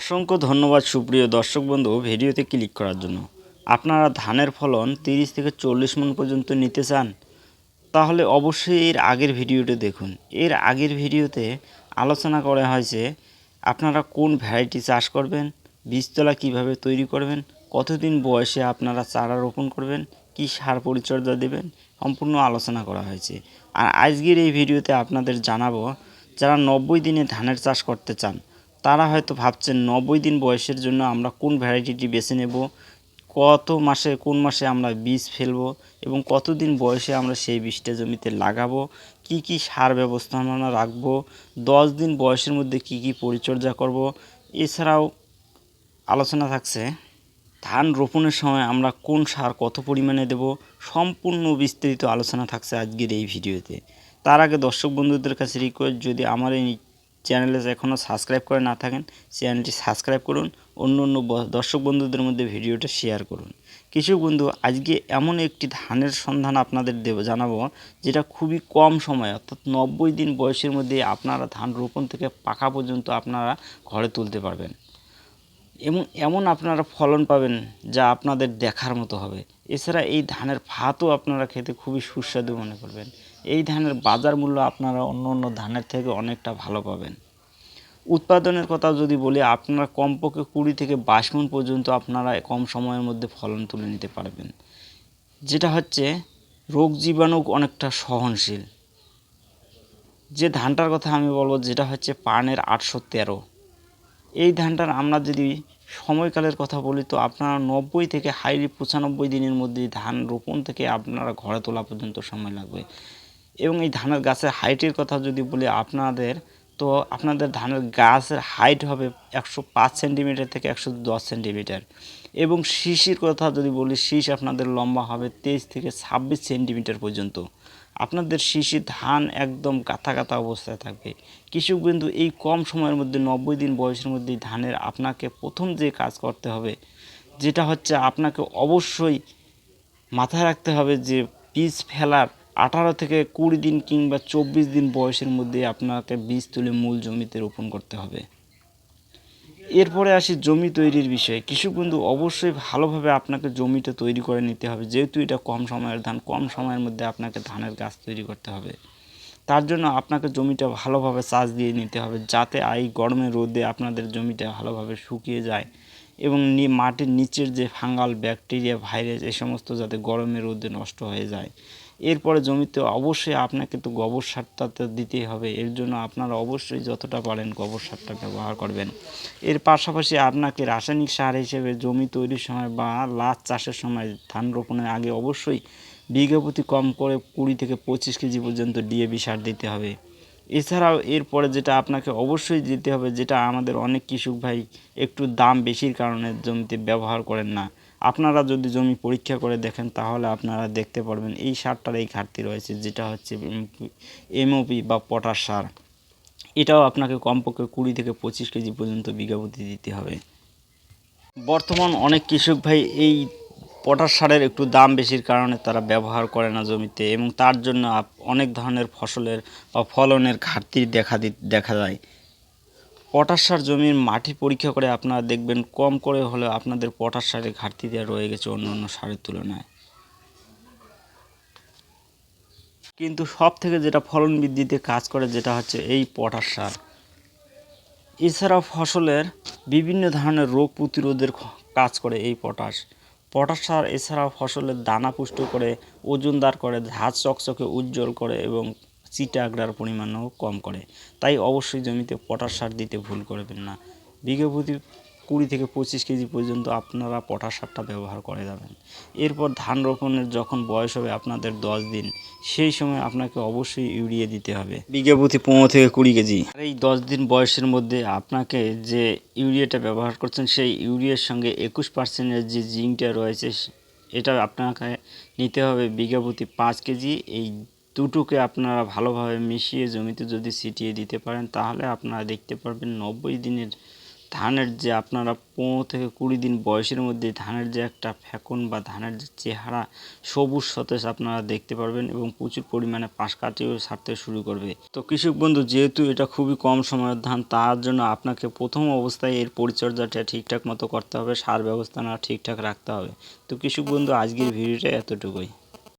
অসংখ্য ধন্যবাদ সুপ্রিয় দর্শক বন্ধু ভিডিওতে ক্লিক করার জন্য। আপনারা ধানের ফলন তিরিশ থেকে চল্লিশ মন পর্যন্ত নিতে চান, তাহলে অবশ্যই এর আগের ভিডিওটি দেখুন। এর আগের ভিডিওতে আলোচনা করা হয়েছে, আপনারা কোন ভ্যারাইটি চাষ করবেন, বীজতলা কীভাবে তৈরি করবেন, কতদিন বয়সে আপনারা চারা রোপণ করবেন, কি সার পরিচর্যা দেবেন, সম্পূর্ণ আলোচনা করা হয়েছে। আর আজকের এই ভিডিওতে আপনাদের জানাব, যারা নব্বই দিনে ধানের চাষ করতে চান তারা হয়তো ভাবছেন নব্বই দিন বয়সের জন্য আমরা কোন ভ্যারাইটিটি বেছে নেব, কত মাসে, কোন মাসে আমরা বীজ ফেলব এবং কতদিন বয়সে আমরা সেই বীজটা জমিতে লাগাবো, কি কি সার ব্যবস্থাপনা রাখব, দশ দিন বয়সের মধ্যে কি কি পরিচর্যা করব, এছাড়াও আলোচনা থাকছে ধান রোপণের সময় আমরা কোন সার কত পরিমাণে দেব, সম্পূর্ণ বিস্তারিত আলোচনা থাকছে আজকের এই ভিডিওতে। তার আগে দর্শক বন্ধুদের কাছে রিকোয়েস্ট যদি আমার এই চ্যানেলে এখনও সাবস্ক্রাইব করে না থাকেন, চ্যানেলটি সাবস্ক্রাইব করুন, অন্য অন্য দর্শক বন্ধুদের মধ্যে ভিডিওটা শেয়ার করুন। কৃষক বন্ধু, আজকে এমন একটি ধানের সন্ধান আপনাদের দেব, জানাব, যেটা খুবই কম সময়, অর্থাৎ নব্বই দিন বয়সের মধ্যে আপনারা ধান রোপণ থেকে পাকা পর্যন্ত আপনারা ঘরে তুলতে পারবেন। এবং এমন আপনারা ফলন পাবেন, যা আপনাদের দেখার মতো হবে। এছাড়া এই ধানের ভাতও আপনারা খেতে খুবই সুস্বাদু মনে করবেন। এই ধানের বাজার মূল্য আপনারা অন্য অন্য ধানের থেকে অনেকটা ভালো পাবেন। উৎপাদনের কথা যদি বলি, আপনারা কমপক্ষে কুড়ি থেকে বাইশ মন পর্যন্ত আপনারা কম সময়ের মধ্যে ফলন তুলে নিতে পারবেন। যেটা হচ্ছে, রোগ জীবাণু অনেকটা সহনশীল। যে ধানটার কথা আমি বলব, যেটা হচ্ছে পানের আটশো তেরো। এই ধানটার আমরা যদি সময়কালের কথা বলি, তো আপনারা নব্বই থেকে হাইলি পঁচানব্বই দিনের মধ্যে ধান রোপণ থেকে আপনারা ঘরে তোলা পর্যন্ত সময় লাগবে। এবং এই ধানের গাছের হাইটের কথা যদি বলি আপনাদের, তো আপনাদের ধানের গাছের হাইট হবে একশো পাঁচ সেন্টিমিটার থেকে একশো দশ সেন্টিমিটার এবং শীষের কথা যদি বলি, শীষ আপনাদের লম্বা হবে তেইশ থেকে ছাব্বিশ সেন্টিমিটার পর্যন্ত। আপনাদের শিশি ধান একদম গাথা গাথা অবস্থায় থাকবে। কৃষক বিন্দু এই কম সময়ের মধ্যে, নব্বই দিন বয়সের মধ্যে ধানের আপনাকে প্রথম যে কাজ করতে হবে, যেটা হচ্ছে আপনাকে অবশ্যই মাথায় রাখতে হবে যে বীজ ফেলার আঠারো থেকে কুড়ি দিন কিংবা চব্বিশ দিন বয়সের মধ্যে আপনাকে বীজ তুলে মূল জমিতে রোপণ করতে হবে। এরপরে আসি জমি তৈরির বিষয়ে। কৃষক বন্ধু, অবশ্যই ভালোভাবে আপনাকে জমিটা তৈরি করে নিতে হবে। যেহেতু এটা কম সময়ের ধান, কম সময়ের মধ্যে আপনাকে ধানের গাছ তৈরি করতে হবে। তার জন্য আপনাকে জমিটা ভালোভাবে চাষ দিয়ে নিতে হবে যাতে এই গরমে রোদে আপনাদের জমিটা ভালোভাবে শুকিয়ে যায় এবং মাটির নিচের যে ফাঙ্গাল, ব্যাকটেরিয়া, ভাইরাস এই সমস্ত যাতে গরমে রোদে নষ্ট হয়ে যায়। এরপরে জমিতে অবশ্যই আপনাকে তো গোবর সারটা তো দিতেই হবে। এর জন্য আপনারা অবশ্যই যতটা পারেন গোবর সারটা ব্যবহার করবেন। এর পাশাপাশি আপনাকে রাসায়নিক সার হিসেবে জমি তৈরির সময় বা লাচ চাষের সময় ধান রোপণের আগে অবশ্যই বিঘা প্রতি কম করে কুড়ি থেকে পঁচিশ কেজি পর্যন্ত ডিএবি সার দিতে হবে। এছাড়াও এরপরে যেটা আপনাকে অবশ্যই দিতে হবে, যেটা আমাদের অনেক কৃষক ভাই একটু দাম বেশির কারণে জমিতে ব্যবহার করেন না। আপনারা যদি জমি পরীক্ষা করে দেখেন, তাহলে আপনারা দেখতে পারবেন এই সারটার এই ঘাটতি রয়েছে, যেটা হচ্ছে এমওপি বা পটাশ সার। এটাও আপনাকে কমপক্ষে কুড়ি থেকে পঁচিশ কেজি পর্যন্ত বিঘা প্রতি দিতে হবে। বর্তমান অনেক কৃষক ভাই এই পটাশ সারের একটু দাম বেশির কারণে তারা ব্যবহার করে না জমিতে, এবং তার জন্য অনেক ধরনের ফসলের বা ফলনের ঘাটতি দেখা দেখা যায়। পটাশ সার জমির মাটি পরীক্ষা করে আপনারা দেখবেন কম করে হলেও আপনাদের পটাশ সারের ঘাটতি দেওয়া রয়ে গেছে অন্য অন্য সারের তুলনায়। কিন্তু সব থেকে যেটা ফলন বৃদ্ধিতে কাজ করে যেটা হচ্ছে এই পটাশ সার এছাড়াও ফসলের বিভিন্ন ধরনের রোগ প্রতিরোধের কাজ করে এই পটাশ। পটাশ সার এছাড়াও ফসলের দানা পুষ্ট করে ওজনদার করে ধাত চকচকে, উজ্জ্বল করে এবং চিটা আগ্রার পরিমাণও কম করে। তাই অবশ্যই জমিতে পটাশ সার দিতে ভুল করবেন না। বিঘা প্রতি কুড়ি থেকে পঁচিশ কেজি পর্যন্ত আপনারা পটাশ সারটা ব্যবহার করে যাবেন। এরপর ধান রোপণের যখন বয়স হবে আপনাদের দশ দিন সেই সময় আপনাকে অবশ্যই ইউরিয়া দিতে হবে। বিঘা প্রতি পনেরো থেকে কুড়ি কেজি। আর এই দশ দিন বয়সের মধ্যে আপনাকে যে ইউরিয়াটা ব্যবহার করছেন সেই ইউরিয়ার সঙ্গে একুশ পার্সেন্টের যে জিঙ্কটা রয়েছে এটা আপনাকে নিতে হবে বিঘা প্রতি পাঁচ কেজি। এই দুটোকে আপনারা ভালোভাবে মিশিয়ে জমিতে যদি ছিটিয়ে দিতে পারেন, তাহলে আপনারা দেখতে পারবেন নব্বই দিনের ধানের যে আপনারা পনেরো থেকে কুড়ি দিন বয়সের মধ্যে ধানের যে একটা ফ্যাকন বা ধানের যে চেহারা, সবুজ সতেজ আপনারা দেখতে পারবেন এবং প্রচুর পরিমাণে পাশ কাটিয়েও ছাড়তে শুরু করবে। তো কৃষক বন্ধু, যেহেতু এটা খুবই কম সময়ের ধান, তার জন্য আপনাকে প্রথম অবস্থায় এর পরিচর্যাটা ঠিকঠাক মতো করতে হবে, সার ব্যবস্থা না ঠিকঠাক রাখতে হবে। তো কৃষক বন্ধু, আজকের ভিডিওটা এতটুকুই।